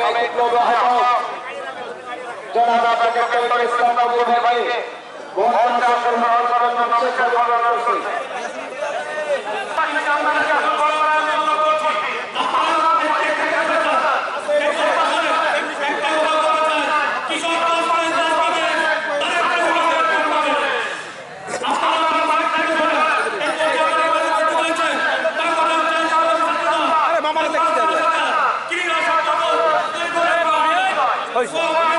হবে জনাব আপনাকে ইসলাম বাবু ভাই ঘণ্টা সম্মান করার জন্য অপেক্ষা করানো হয়েছে 说话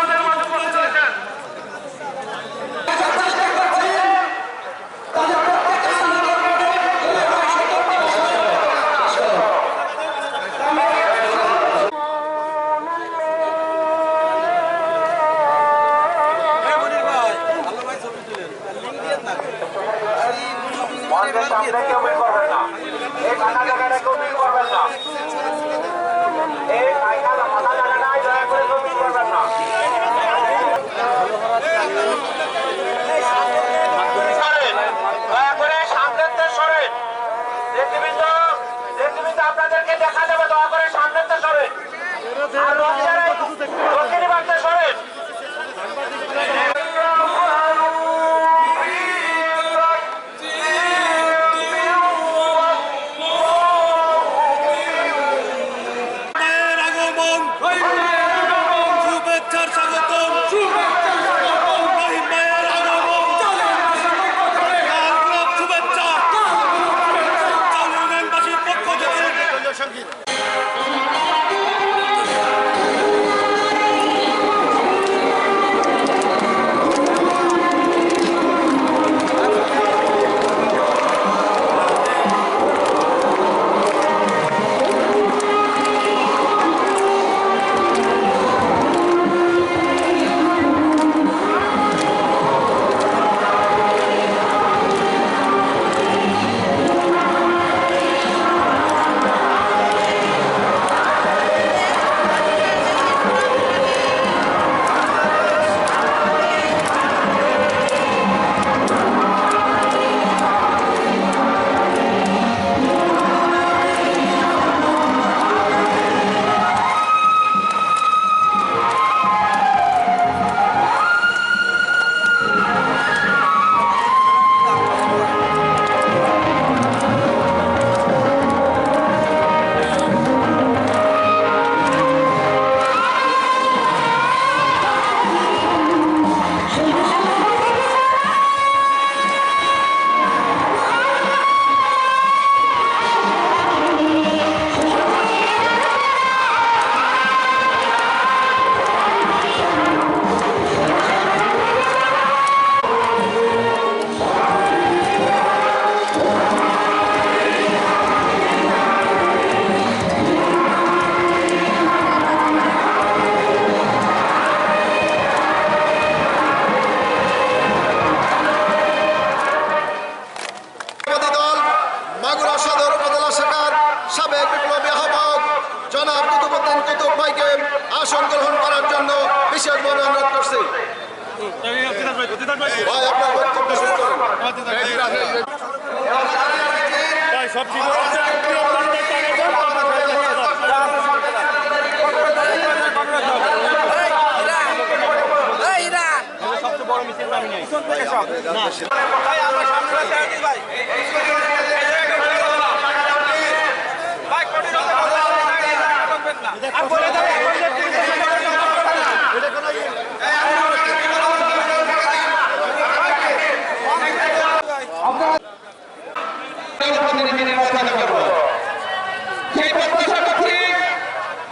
জনপ্রতিনিধি নির্বাচন করব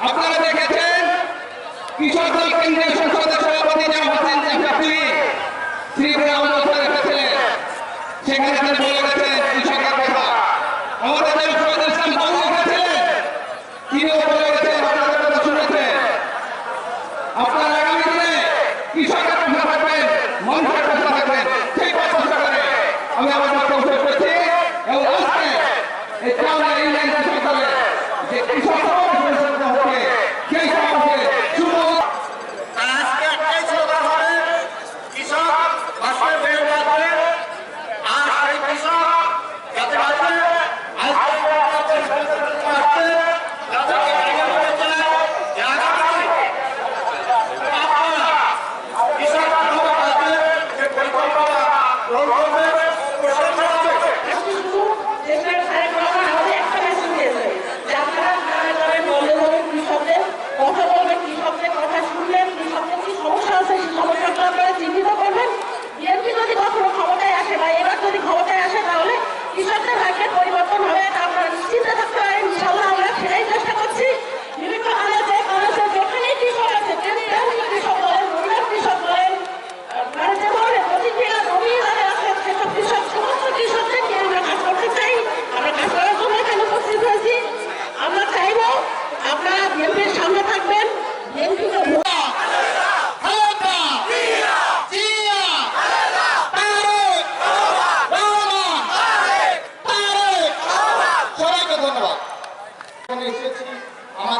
আপনারা দেখেছেন কৃষক দল কেন্দ্রীয় সংসদের সভাপতি জাম হোসেন ত্রিপুরা অবস্থান সেখানে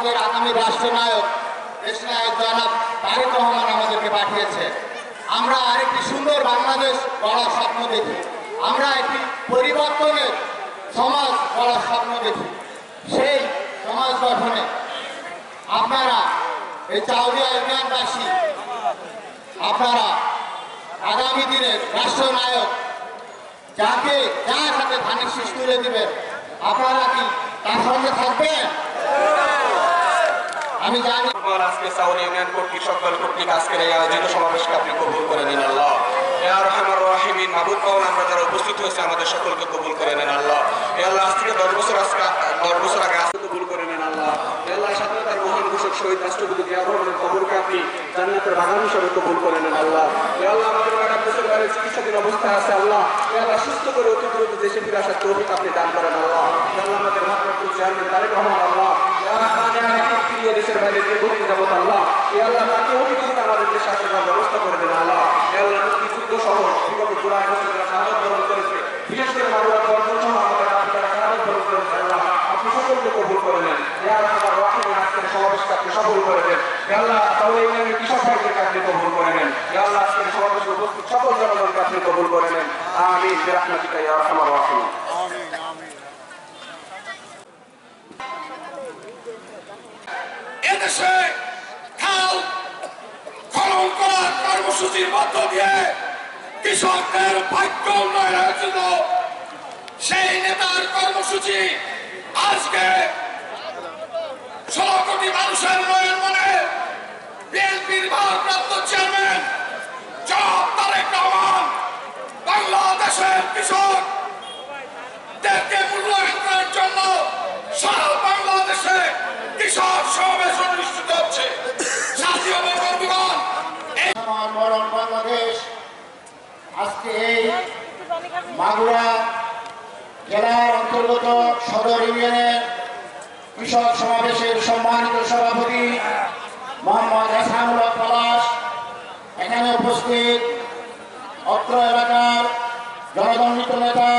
রাষ্ট্রনায়ক দেশনায়ক জনাব তারেক রহমান আমাদেরকে পাঠিয়েছে। আমরা আরেকটি সুন্দর বাংলাদেশ গড়ার স্বপ্ন দেখি। আমরা একটি পরিবর্তনের সমাজ গড়ার স্বপ্ন দেখি। সেই সমাজ গঠনে আপনারা, এই চাউরিয়া ইউনিয়নবাসী, আপনারা আগামী দিনের রাষ্ট্রনায়ক, যাকে যার সাথে ধানের শীষ তুলে দিবেন, আপনারা কি তার সঙ্গে থাকবেন? আমি জানি আজকে সাউরি ইউনিয়ন কর্তৃক, সকল কর্তৃক আজকের এই আয়োজিত সমাবেশকে আপনি কবুল করে নিন আল্লাহ। রহমান রহিমিন, মাহবুব পাওয়ান উপস্থিত হয়েছে, আমাদের সকলকে কবুল করে নেন আল্লাহ। এ আল্লাহ, আজ থেকে দশ করে নেন আল্লাহ। এ আল্লাহ, স্বাধীনতার মহান ঘোষক শহীদ রাষ্ট্রপতি জিয়া রহমানের কবরকে আপনি কবুল করে নেন আল্লাহ। এ আল্লাহ আছে আল্লাহ। সুস্থ করে অতি দ্রুত দেশে আপনি দান করেন আল্লাহ। আল্লাহ, আমাদের ভারপ্রাপ্ত চেয়ারম্যান আল্লাহ ইয়া রহমান ইয়া রহিম বাইরে দীর্ঘদিন যাবত আল্লাহ। এ আল্লাহ তাকে অতি দ্রুত আমাদের দেশে আসার ব্যবস্থা করে দেন আল্লাহ। এ আল্লাহ মুক্তিযুদ্ধ সহ বিগত জুলাই মাসে যারা শাহাদত বরণ করেছে। বিশেষ করে দর্শন সহ আমাদের আপনারা শাহাদত বরণ করেছে আল্লাহ। আপনি সকলকে কবুল ইয়া রহমান এদেশে খাল খনন করার কর্মসূচির মধ্য দিয়ে কৃষকদের ভাগ্য উন্নয়ন হয়েছিল সেই নেতার কর্মসূচি আজকে ষোলো কোটি মানুষের উন্নয়ন মানে বিএনপির ভারপ্রাপ্ত চেয়ারম্যান জনাব তারেক রহমান বাংলাদেশের কৃষক দেরকে মূল্যায়ন করার জন্য সারা বাংলাদেশে কৃষক সমাবেশ অনুষ্ঠিত হচ্ছে জাতীয় বন্ধুগণ এই আমার মরণ বাংলাদেশ আজকে এই মাগুরা জেলার অন্তর্গত সদর ইউনিয়নের কৃষক সমাবেশের সম্মানিত সভাপতি মোহাম্মদ হাসানুল্লাহ পলাশ। এখানে উপস্থিত অত্র এলাকার জনদণ্ডিত নেতা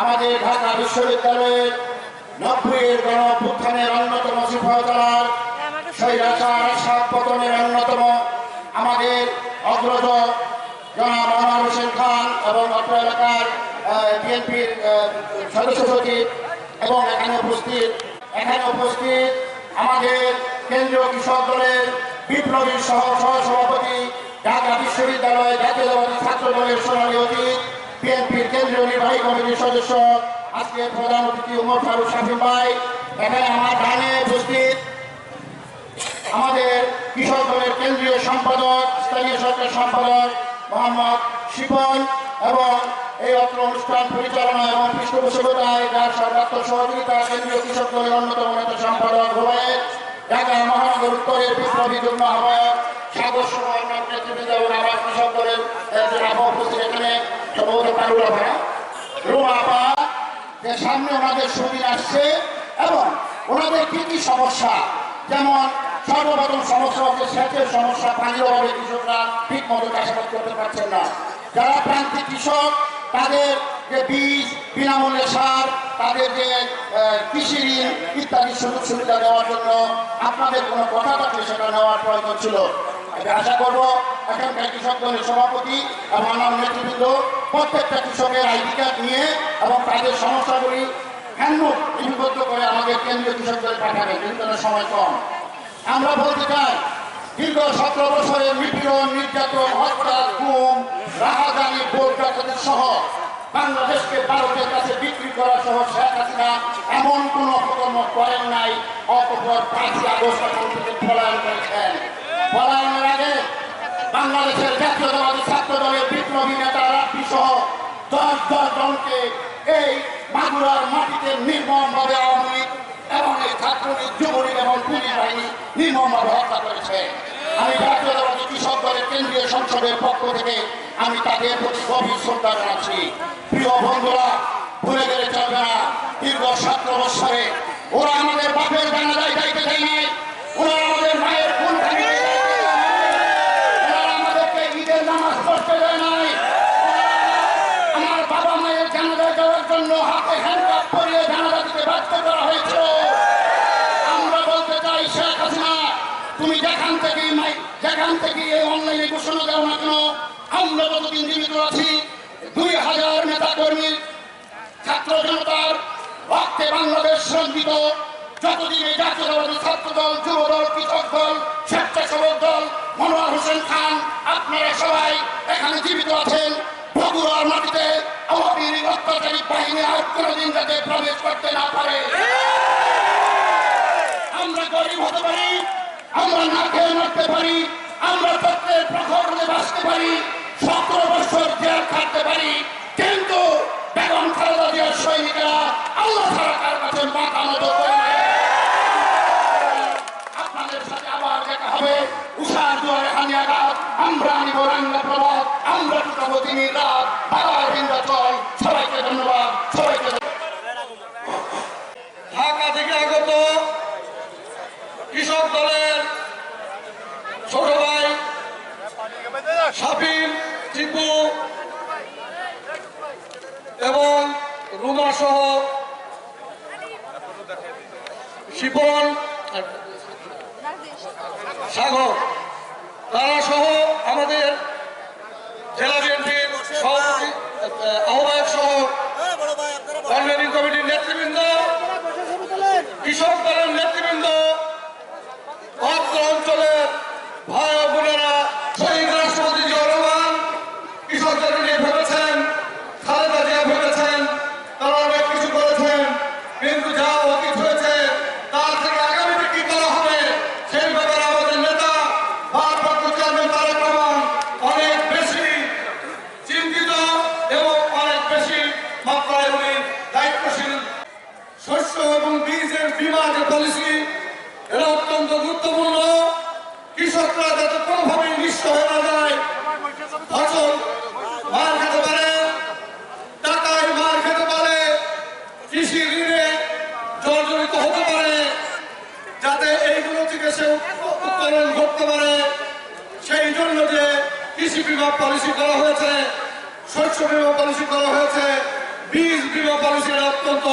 আমাদের ঢাকা বিশ্ববিদ্যালয়ের নব্বইয়ের গণ অভ্যুত্থানের অন্যতম স্বৈরাচার আশাদ পতনের অন্যতম আমাদের অগ্রজ জনাব মনোয়ার হোসেন খান এবং অত্র এলাকার বিএনপির সচিব এবং এখানে উপস্থিত এখানে উপস্থিত আমাদের কেন্দ্রীয় কৃষক দলের বিপ্লবী সহ সহসভাপতি ঢাকা বিশ্ববিদ্যালয় জাতীয়তাবাদী ছাত্র দলের সোনালী অতীত কেন্দ্রীয় নির্বাহী কমিটির সদস্য, আজকে প্রধান অতিথি উমর এখানে আমার ডানে উপস্থিত আমাদের কৃষক দলের কেন্দ্রীয় সম্পাদক, স্থানীয় সরকার সম্পাদক মোহাম্মদ শিপন এবং এই অত্র অনুষ্ঠান পরিচালনা এবং পৃষ্ঠপোষকতায় যার সর্বাত্ম সহযোগিতা কেন্দ্রীয় কৃষক দলের অন্যতম নেতা সম্পাদক রোয়েদ ঢাকা মহানগর উত্তরের বিপ্লবী যুগ্ম আহ্বায়ক এবং আমার যে সামনে আসছে এবং ওনাদের কি কি সমস্যা? সমস্যা হচ্ছে সমস্যা কৃষকরা ঠিক করতে না। যারা প্রান্তিক কৃষক তাদের যে বীজ বিনামূল্যে সার, তাদের যে কৃষি ঋণ ইত্যাদি সুযোগ সুবিধা দেওয়ার জন্য আপনাদের কোনো কথা থাকলে সেটা নেওয়ার প্রয়োজন ছিল। আমি আশা করব এখানকার কৃষক দলের সভাপতি এবং আমার নেতৃবৃন্দ প্রত্যেকটা কৃষকের আইডি কার্ড নিয়ে এবং তাদের সমস্যাগুলি হ্যান্ডবুক করে আমাদের কেন্দ্রীয় কৃষক দলে পাঠাবে কিন্তু সময় কম। আমরা বলতে চাই দীর্ঘ সতেরো বছরের নিপীড়ন নির্যাতন গুম রাহাজানি ভোট ডাকাতি সহ বাংলাদেশকে ভারতের কাছে বিক্রি করা সহ শেখ হাসিনা এমন কোনো অপকর্ম করেন নাই, অপকর পাঁচই আগস্ট থেকে পলায়ন করেছেন। পলায়নের আগে বাংলাদেশের জাতীয়তাবাদী ছাত্র দলের বিপ্লবী নেতা রাত্রি সহ দশ দশ জনকে এই মাগুরার মাটিতে নির্মমভাবে আওয়ামী লীগ এবং এই ছাত্রলীগ, যুবলীগ এবং পুলিশ বাহিনী নির্মমভাবে হত্যা করেছে। আমি জাতীয়তাবাদী কৃষক দলের কেন্দ্রীয় সংসদের পক্ষ থেকে আমি তাদের প্রতি গভীর শ্রদ্ধা জানাচ্ছি। প্রিয় বন্ধুরা, ভুলে গেলে চলবে না। দীর্ঘ সতেরো বৎসরে ওরা আমাদের বাপের জানাজায় যাইতে চাই নাই ওরা আমাদের মায়ের কোন ওরা আমাদেরকে ঈদের নামাজ পড়তে দেয় নাই আমার বাবা মায়ের জানাজা যাওয়ার জন্য হাতে হ্যান্ডকাপ পরিয়ে জানাজা দিতে বাধ্য করা হয়েছিল আমরা বলতে চাই শেখ মাই যেখান থেকে এই অনলাইনে ঘোষণা দেওয়া না কেন আমরা যতদিন জীবিত আছি, দুই হাজার নেতা কর্মী ছাত্র জনতার রক্তে বাংলাদেশ সংগীত যতদিন এই জাতীয়তাবাদী ছাত্র দল যুব দল কৃষক দল, স্বেচ্ছাসেবক দল, মনোয়ার হোসেন খান, আপনারা সবাই এখানে জীবিত আছেন। বগুড়ার মাটিতে আওয়ামীর অত্যাচারী বাহিনী আর কোনোদিন যাতে প্রবেশ করতে না পারে। আমরা গরিব হতে পারি, আমরা না খেয়ে মরতে পারি আমরা তত্ত্বের প্রখরণে বাঁচতে পারি, সতেরো বছর জেল খাটতে পারি, কিন্তু বেগম খালেদা জিয়ার সৈনিকরা আল্লাহ ছাড়া কার কাছে মাথা নত করে। আপনাদের কৃষক দলের সাবির টিপু এবং রুমা সহ শিপন সাগর তারা সহ আমাদের জেলা বিএনপির সভাপতি আহ, আহ্বায়ক সহ কনভেনিং কমিটির নেতৃবৃন্দ কৃষক দলের নেতৃবৃন্দ অত্র অঞ্চলের ভাই ও বোনেরা শহীদ রাষ্ট্রপতি জিয়া রহমান কৃষকদেরকে নিয়ে ভেবেছেন খালেদা জিয়া ভেবেছেন তারা অনেক কিছু করেছেন কিন্তু যা অতীত হয়েছে তার থেকে আগামীতে কি করা হবে সেই ব্যাপারে আমাদের নেতা ভারপ্রাপ্ত চেয়ারম্যান তারেক রহমান অনেক বেশি চিন্তিত এবং অনেক বেশি মাত্রায় উনি দায়িত্বশীল শস্য এবং বীজের বীমা যে পলিসি এটা অত্যন্ত গুরুত্বপূর্ণ কৃষকরা যাতে কোনোভাবেই নিঃস্ব হয়ে না যায় ফসল মার খেতে পারে টাকায় মার খেতে পারে কৃষি ঋণে জর্জরিত হতে পারে যাতে এইগুলো থেকে সে উত্তরণ ঘটতে পারে সেই জন্য যে কৃষি বিমা পলিসি করা হয়েছে, শস্য বিমা পলিসি করা হয়েছে। বীজ বিমা পলিসি অত্যন্ত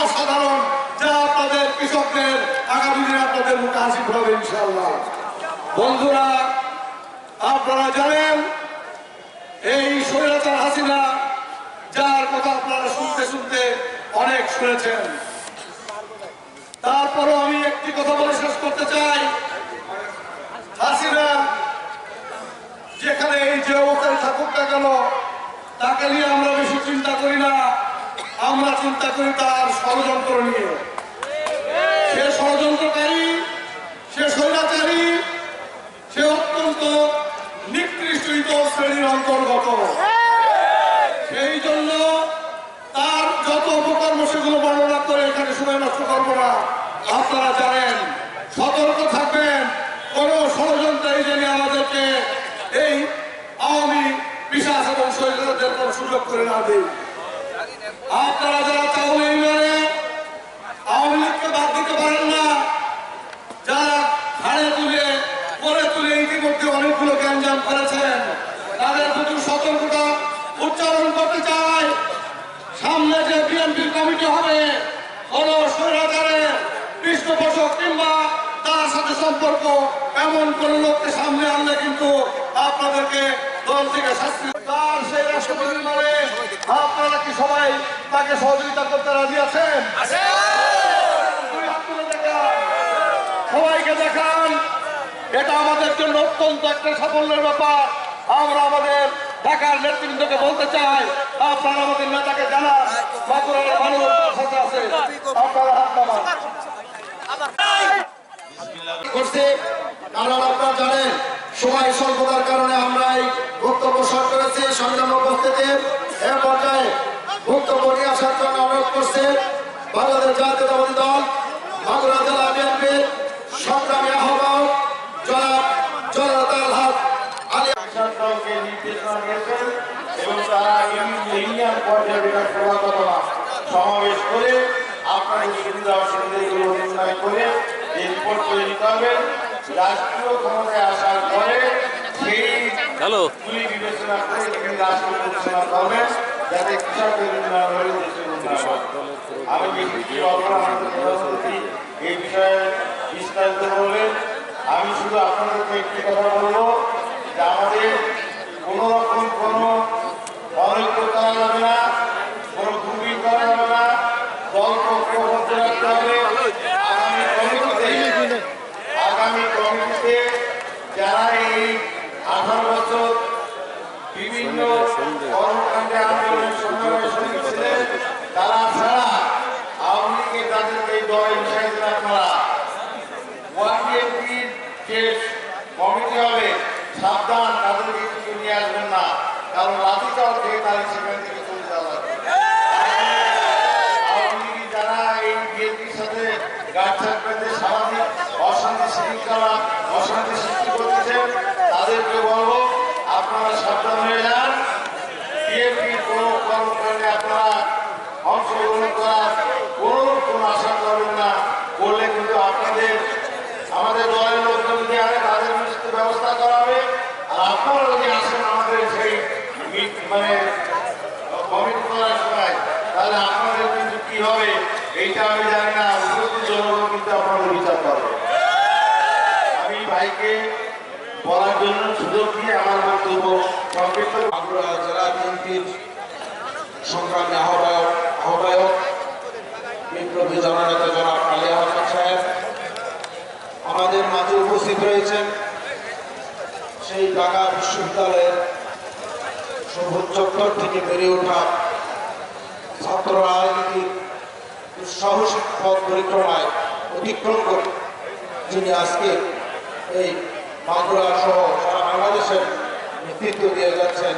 অসাধারণ, যা আপনাদের কৃষকদের, আগামী দিনে আপনাদের মুখে হাসি ফোরাবে ইনশাল্লাহ বন্ধুরা, আপনারা জানেন, এই স্বৈরাচার হাসিনা, যার কথা আপনারা শুনতে শুনতে অনেক শুনেছেন। তারপরও আমি একটি কথা বলে শেষ করতে চাই। হাসিনা যেখানে এই যে অবস্থায় থাকুক না কেন, তাকে নিয়ে আমরা বেশি চিন্তা করি না। আমরা চিন্তা করি তার ষড়যন্ত্র নিয়ে। সে ষড়যন্ত্রকারী, সে স্বৈরাচারী, সে অত্যন্ত নিকৃষ্ট শ্রেণির অন্তর্গত। সেই জন্য তার যত অপকর্ম সেগুলো বর্ণনা করে এখানে সময় নষ্ট করব না। আপনারা জানেন সতর্ক থাকবেন কোন ষড়যন্ত্রী যেন আমাদেরকে এই আওয়ামী বিশ্বাস এবং শৈলদের কোন সুযোগ করে না দিন। আপনারা যারা চাউল আওয়ামী লীগকে বাদ দিতে পারেন না, যারা ঘাড়ে তুলে পরে তুলে ইতিমধ্যে অনেকগুলো গ্যাঞ্জাম করেছেন, তাদের প্রতি সতর্কতা উচ্চারণ করতে চাই। সামনে যে বিএনপির কমিটি হবে, কোন স্বৈরাচারের পৃষ্ঠপোষক কিংবা তার সাথে সম্পর্ক এমন কোন লোককে সামনে আনলে কিন্তু আপনাদেরকে দল থেকে শাস্তি তার সেই রাষ্ট্রপতির আপনারা কি সবাই তাকে সহযোগিতা করতে রাজি আছেন। সবাইকে দেখান। এটা আমাদের জন্য অত্যন্ত একটা সাফল্যের ব্যাপার। আমরা আমাদের ঢাকার নেতৃবৃন্দকে বলতে চাই আপনারা আমাদের নেতাকে জানান বাঁকুড়ার মানুষ আপনার সাথে আছে? আপনারা হাত করছে? কারণ আপনারা জানেন সময় স্বল্পতার কারণে আমরা এই বক্তব্য শর্ট করেছি। সংগ্রাম উপস্থিতি এ পর্যায়ে বক্তব্য নিয়ে আসার জন্য অনুরোধ করছে, বাংলাদেশ জাতীয়তাবাদী দল বাংলা জেলা বিএনপির সংগ্রামী আহ্বায়ক এবং তারা সমাবেশ করে করে রিপোর্ট করে নিতে হবে রাষ্ট্রীয় ক্ষমতায় আসার হয়। বলবেন আমি শুধু আপনাদেরকে একটি কথা বলব যে আমাদের কোনো রকম কোনো অনৈক্য করা যাবে না কোনো ভূমি করা যাবে না দল পক্ষবদ্ধ রাখতে হবে আগামী কমিটিতে আগামী কমিটিতে যারা এই আঠারো বছর বিভিন্ন কর্মকাণ্ডে আন্দোলনের সংগ্রামে শহীদ ছিলেন তারা ছাড়া আওয়ামী লীগের তাদেরকে এই দলে মিশাই দিন আপনারা ওয়ানডিএমপির যে কমিটি হবে সাবধান তাদেরকে কিছু নিয়ে আসবেন না কারণ লাঠি চাল থেকে তারা সেখান থেকে চলে যাওয়া লাগবে আওয়ামী লীগের যারা এই বিএনপির সাথে গাছাট পেতে সামাজিক শৃঙ্খলা অশান্তি সৃষ্টি করতেছেন তাদেরকে বলব, আপনারা সাবধান হয়ে যান। বিএনপির কোনো কর্মকাণ্ডে আপনারা অংশগ্রহণ করার কোনো কোনো আশা করবেন না। করলে কিন্তু আপনাদের, আমাদের দলের লোকজন যদি আনে তাদের নিশ্চিত ব্যবস্থা করা হবে, আর আপনারা যদি আসেন আমাদের সেই মানে কমিটি করার সময়, তাহলে আপনাদের কিন্তু কি হবে, এইটা আমি জানি না। জনগণ কিন্তু আপনাদের বিচার করবে ভাইকে বলার জন্য সুযোগ দিয়ে আমার বক্তব্য বাঁকুড়া জেলা বিএনপির সংগ্রামী আহ্বায়ক আহ্বায়ক বিপ্লবী জননেতা জনাব আলী আহমদ সাহেব, আমাদের মাঝে উপস্থিত রয়েছেন সেই ঢাকা বিশ্ববিদ্যালয়ের সবুজ চত্বর থেকে বেড়ে ওঠা ছাত্র রাজনীতির সাহসিক পথ পরিক্রমায় অতিক্রম করে যিনি আজকে এই বাঁকুড়া সহ সারা বাংলাদেশের নেতৃত্ব দিয়ে যাচ্ছেন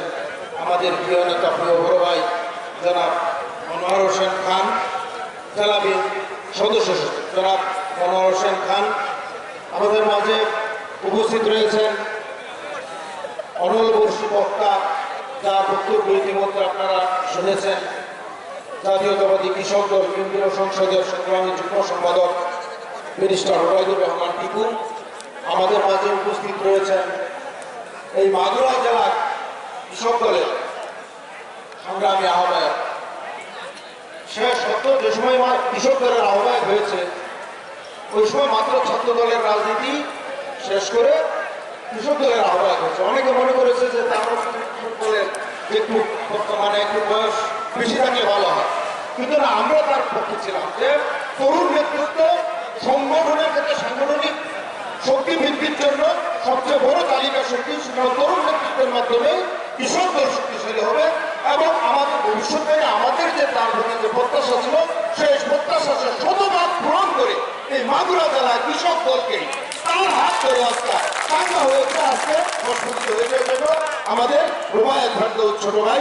আমাদের প্রিয় নেতা, প্রিয় বড় ভাই, জনাব মনোয়ার হোসেন খান জেলা বিএনপি সদস্য জনাব মনোয়ার হোসেন খান। আমাদের মাঝে উপস্থিত রয়েছেন অনল বর্ষী বক্তা যার বক্তব্য ইতিমধ্যে আপনারা শুনেছেন। জাতীয়তাবাদী কৃষক দল, কেন্দ্রীয় সংসদের সংগ্রামী যুগ্ম সম্পাদক ব্যারিস্টার ওবায়দুর রহমান টিপু আমাদের মাঝে উপস্থিত রয়েছেন এই মাগুরা জেলার কৃষক দলের সংগ্রামী আহ্বায়ক। সে সত্য যে সময় মা- কৃষক দলের আহ্বায়ক হয়েছে, ওই সময় মাত্র ছাত্র দলের রাজনীতি শেষ করে কৃষক দলের আহ্বায়ক হয়েছে। অনেকে মনে করেছে যে তার একটু বর্তমানে একটু বয়স বেশি থাকলে ভালো হয়। কিন্তু না, আমরা তার পক্ষে ছিলাম। যে তরুণ নেতৃত্ব বৃদ্ধির জন্য সবচেয়ে বড় তালিকা শক্তি সেটা তরুণ নেতৃত্বের মাধ্যমে কৃষক দল শক্তিশালী হবে এবং আমাদের ভবিষ্যতে আমাদের যে তার প্রতি যে প্রত্যাশা ছিল, সেই প্রত্যাশা সে শতভাগ পূরণ করে এই মাগুরা জেলায় কৃষক দলকে তার হাত ধরে আজকে টাকা হয়েছে আজকে প্রস্তুতি হয়েছে জন্য আমাদের রুমায়ত ভাগ্য ছোট ভাই।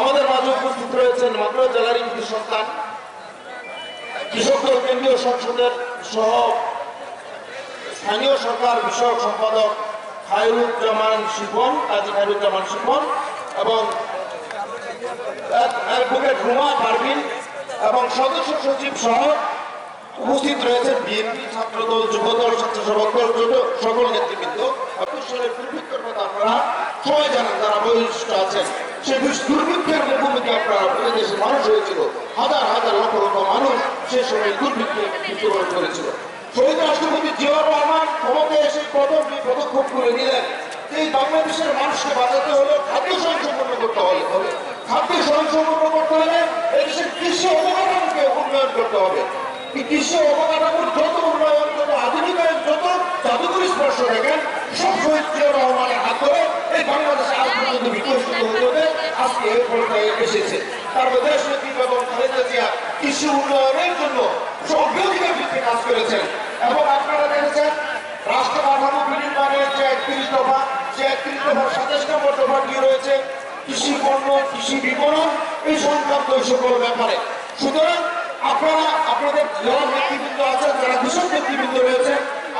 আমাদের মাঝে উপস্থিত রয়েছেন মাগুরা জেলার কৃষি সন্তান, কৃষক দল কেন্দ্রীয় সংসদের সহ স্থানীয় সরকার বিষয়ক সম্পাদক খায়রুজ্জামান শিপন কাজী খায়রুজ্জামান শিপন, এবং অ্যাডভোকেট রুমা পারভিন এবং সদস্য সচিব সহ উপস্থিত রয়েছেন বিএনপি ছাত্রদল, যুবদল স্বেচ্ছাসেবক দল সকল নেতৃবৃন্দ। অবসরের দুর্ভিক্ষের কথা আপনারা সবাই জানেন, যারা বহিষ্ঠ আছেন। দুষ- দুর্ভিক্ষের মুখোমুখি আপনারা দেশের মানুষ হয়েছিল। হাজার হাজার লক্ষ লক্ষ মানুষ সে সময় দুর্ভিক্ষে মৃত্যুবরণ করেছিল। শহীদ রাষ্ট্রপতি জিয়াউর রহমান ক্ষমতায় এসে প্রথম পদক্ষেপ করে নিলেন। এই বাংলাদেশের মানুষকে বাঁচাতে হলে খাদ্য স্বয়ংসম্পন্ন করতে হবে। খাদ্য স্বয়ংসম্পন্ন করতে হলে এই দেশের কৃষি অবকাঠামোকে উন্নয়ন করতে হবে। কৃষি অবকাঠামোর যত উন্নয়ন, যত আধুনিকায়ন, যত জাদুকরি স্পর্শ দেখেন, সব শহীদ জিয়াউর রহমানের হাত ধরে এই বাংলাদেশে আজ পর্যন্ত বিকশিত হতে হতে আজকে এই পর্যায়ে এসেছে। তার দেশ নেত্রী এবং খালেদা জিয়া কৃষি উন্নয়নের জন্য সভ্যধিকার ভিত্তিতে কাজ করেছেন। এবং আপনারা দেখেছেন রাষ্ট্র কাঠামো বিনির্মাণের যে একত্রিশ দফা, যে একত্রিশ দফার সাতাশ নম্বর দফাটি রয়েছে, কৃষি পণ্য, কৃষি বিপণন, এই সংক্রান্ত সকল ব্যাপারে। সুতরাং আপনারা, আপনাদের যারা নেতৃবৃন্দ আছেন, যারা কৃষক নেতৃবৃন্দ রয়েছে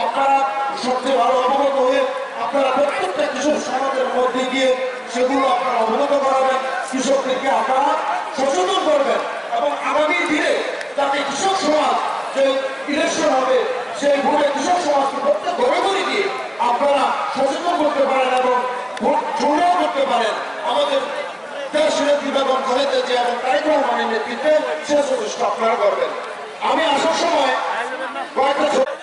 আপনারা সবচেয়ে ভালো অবগত হয়ে আপনারা প্রত্যেকটা কৃষক সমাজের মধ্যে গিয়ে সেগুলো আপনারা অবগত করাবেন, কৃষকদেরকে আপনারা সচেতন করবেন এবং আগামী দিনে যাতে কৃষক সমাজ যে ইলেকশন হবে সেই ভোটে কৃষক সমাজকে ঘরে ঘরে গিয়ে আপনারা সচেতন করতে পারেন এবং ভোট জোরও করতে পারেন। আমাদের দেশ নেত্রী বেগম খালেদা জিয়া এবং তারেক রহমানের করবেন। আমি আসার সময় কয়েকটা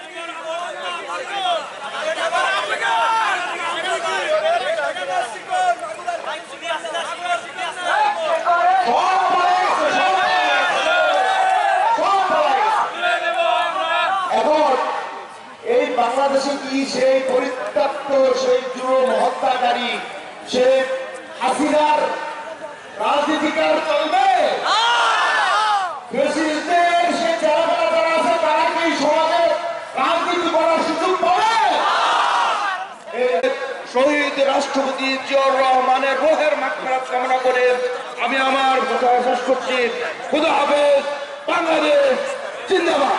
কি সেই পরিত্যক্ত সেই যুব হত্যাকারী সে হাসিনার রাজনীতিকার চলবে? আমি আমার কথা শেষ করছি। খুদা হাফেজ, বাংলাদেশ জিন্দাবাদ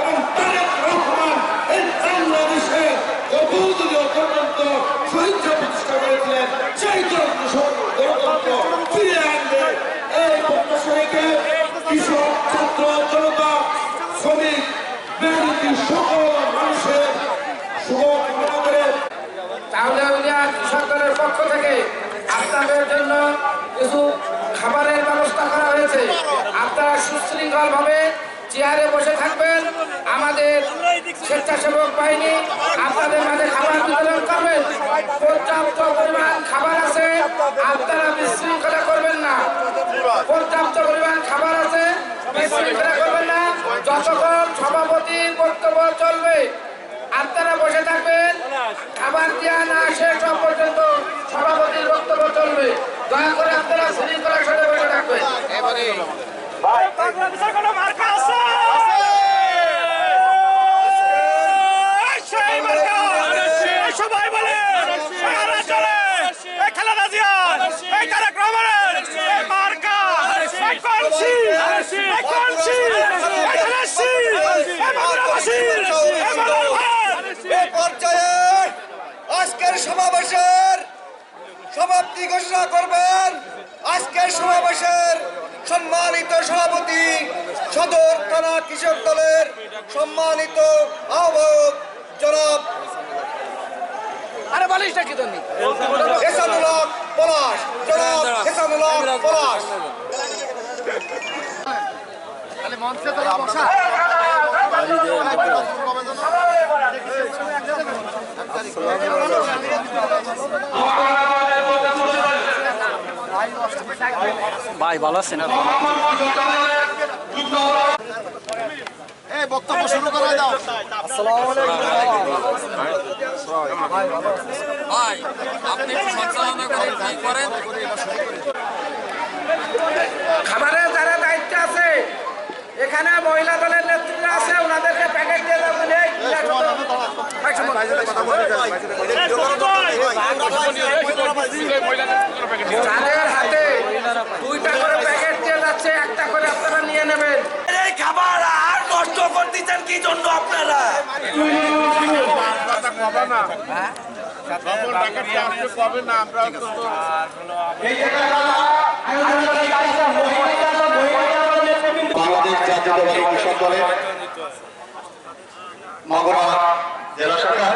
এবং তারেক রহমান এই বাংলাদেশে বহুদলীয় গণতন্ত্র শহীদ প্রতিষ্ঠা করেছিলেন সেই গণতন্ত্র ফিরে আনবে এই প্রত্যাশাকে কৃষক ছাত্র জনতা শ্রমিক মেহনতি সকল মানুষের শুভ করে। তাহলে সরকারের পক্ষ থেকে আপনাদের জন্য কিছু খাবারের ব্যবস্থা করা হয়েছে। আপনারা সুশৃঙ্খল ভাবে চেয়ারে বসে থাকবেন। আমাদের স্বেচ্ছাসেবক বাহিনী আপনাদের মাঝে খাবার বিতরণ করবেন পর্যাপ্ত পরিমাণ খাবার আছে, আপনারা বিশৃঙ্খলা করবেন না। পর্যাপ্ত পরিমাণ খাবার আছে, বিশৃঙ্খলা করবেন না। যতক্ষণ সভাপতির বক্তব্য চলবে, আপনারা বসে থাকবেন। খাবার দেওয়া না শেষ সব পর্যন্ত সভাপতির বক্তব্য চলবে। দয়া করে আপনারা শৃঙ্খলার সাথে বসে থাকবেন। সবাই বলে, সারা চলে। এই খালেদা জিয়া এই তারেক রহমানের এই মার্কা। এই কলসি কলসি এই ধানেশি এই মাগুরাবাসী এই মাগুরাবাদ এই আজকের সমাবেশের সমাপ্তি ঘোষণা করবেন আজকের সমাবেশের সম্মানিত সভাপতি সদর থানা কৃষক দলের সম্মানিত আহ্বায়ক জনাব আরে কি পলাশ জনাব পলাশ ভাই ভালো আছেন এই বক্তব্য শুরু করে দাও। খাবারের এখানে মহিলা দলের নেতৃত্ব আছে ওনাদেরকে প্যাকেট দিয়ে দেবেন এই যাদের হাতে দুইটা করে প্যাকেট দিয়ে যাচ্ছে একটা করে আপনারা নিয়ে নেবেন এই খাবার আর নষ্ট করতেছেন কি জন্য আপনারা বাংলাদেশ জাতীয়তাবাদী কৃষক দলের মাগুরা জেলা শাখা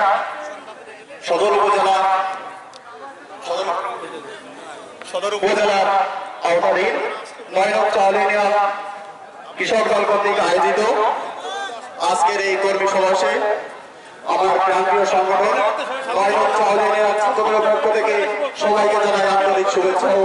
সদর উপজেলা সদর- উপজেলার আওতাধীন নয়নক চাউল কৃষক দল কর্তৃক আয়োজিত আজকের এই কর্মী সমাবেশে আমার প্রান্তীয় সংগঠন নয়নক চাউল ইউনিয়ন ছাত্রদলের পক্ষ থেকে সবাইকে জানাই আন্তরিক শুভেচ্ছা ও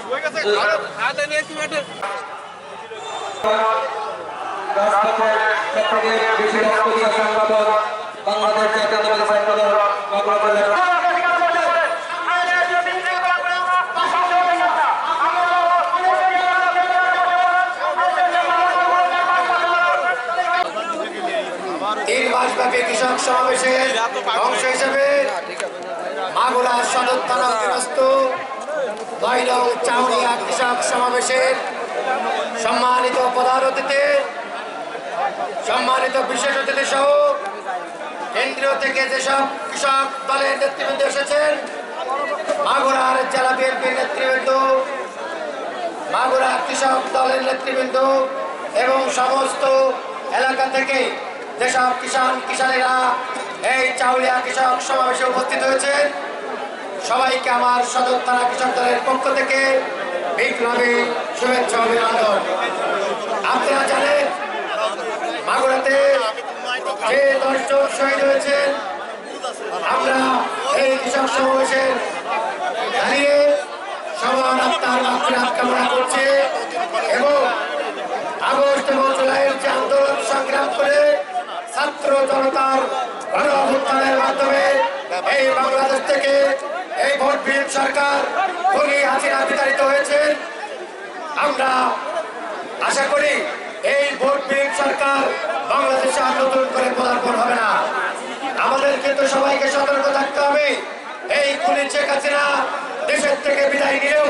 সবথেকে বেশি রক্ত দিয়া সংগঠন বাংলাদেশ মাসব্যাপী কৃষক সমাবেশের অংশ হিসেবে মাগুরা সদর থানা অধীনস্থ নং চাউরিয়া, কৃষক সমাবেশের সম্মানিত প্রধান অতিথি, সম্মানিত বিশেষ অতিথি সহ কেন্দ্রীয় থেকে যেসব কৃষক দলের নেতৃবৃন্দ এসেছেন, মাগুরার জেলা বিএনপির নেতৃবৃন্দ মাগুরা কৃষক দলের নেতৃবৃন্দ এবং সমস্ত এলাকা থেকে যেসব কিষান কিষানেরা এই চাউলিয়া কৃষক সমাবেশে উপস্থিত হয়েছেন সবাইকে আমার সদর থানা কৃষক দলের পক্ষ থেকে বিপ্লবী শুভেচ্ছা অভিনন্দন। আপনারা জানেন, মাগুরাতে যে দশজন শহীদ হয়েছেন, আমরা এই কৃষক সমাবেশের দাঁড়িয়ে সমান আত্মার মাতৃহাত কামনা করছে এবং আগস্ট এবং জুলাইয়ের যে আন্দোলন সংগ্রাম করে ছাত্র জনতার গণ মাধ্যমে এই বাংলাদেশ থেকে এই ভোট বিহীন সরকার খুনি হাসিনা বিতাড়িত হয়েছে। আমরা আশা করি এই ভোট বিহীন সরকার বাংলাদেশে আর নতুন করে পদার্পণ হবে না। আমাদের কিন্তু সবাইকে সতর্ক থাকতে হবে। এই খুনি শেখ হাসিনা দেশের থেকে বিদায় নিয়েও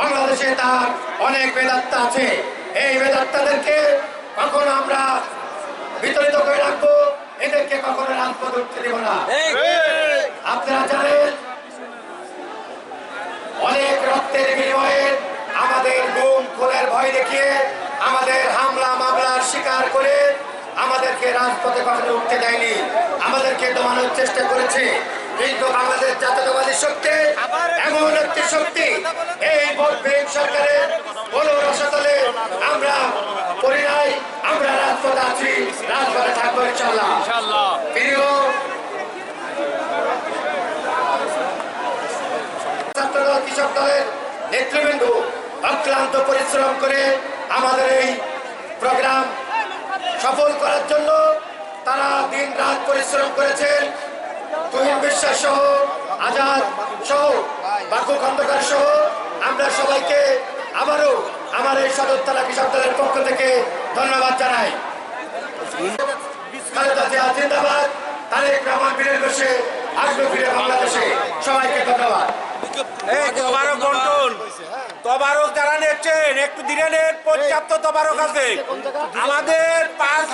বাংলাদেশে তার অনেক বেদাত্তা আছে। এই বেদাত্তাদেরকে কখনো আমরা বিতরিত করে রাখব এদেরকে কখনো রাজপথ উঠতে দেব না। আপনারা জানেন অনেক রক্তের বিনিময়ে আমাদের গুম, খুনের ভয় দেখিয়ে আমাদের হামলা, মামলার শিকার করে আমাদেরকে রাজপথে কখনো উঠতে দেয়নি। আমাদেরকে দমানোর চেষ্টা করেছে। কিন্তু বাংলাদেশ জাতীয়তাবাদী শক্তি, এমন একটি শক্তি, এই ভোট সরকারের কোন রসতলে আমরা করি নাই, আমরা রাজপথে আছি, রাজপথে থাকব ইনশাল্লাহ প্রিয় ছাত্রদল কৃষক দলের নেতৃবৃন্দ অক্লান্ত পরিশ্রম করে আমাদের এই প্রোগ্রাম সফল করার জন্য তারা দিন রাত পরিশ্রম করেছেন। তুহিন বিশ্বাস সহ, আজাদ সহ, বাকু খন্দকার সহ, আমরা সবাইকে আবারও আমার এই সদর থানা কৃষক দলের পক্ষ থেকে ধন্যবাদ জানাই। জিন্দাবাদ, তারেক রহমান বীরের বসে আসবে ফিরে বাংলাদেশে। সবাইকে ধন্যবাদ। তবারক যারা নিচ্ছেন একটু দিনে নেন পর্যাপ্ত তবারক আছে। আমাদের পাঁচ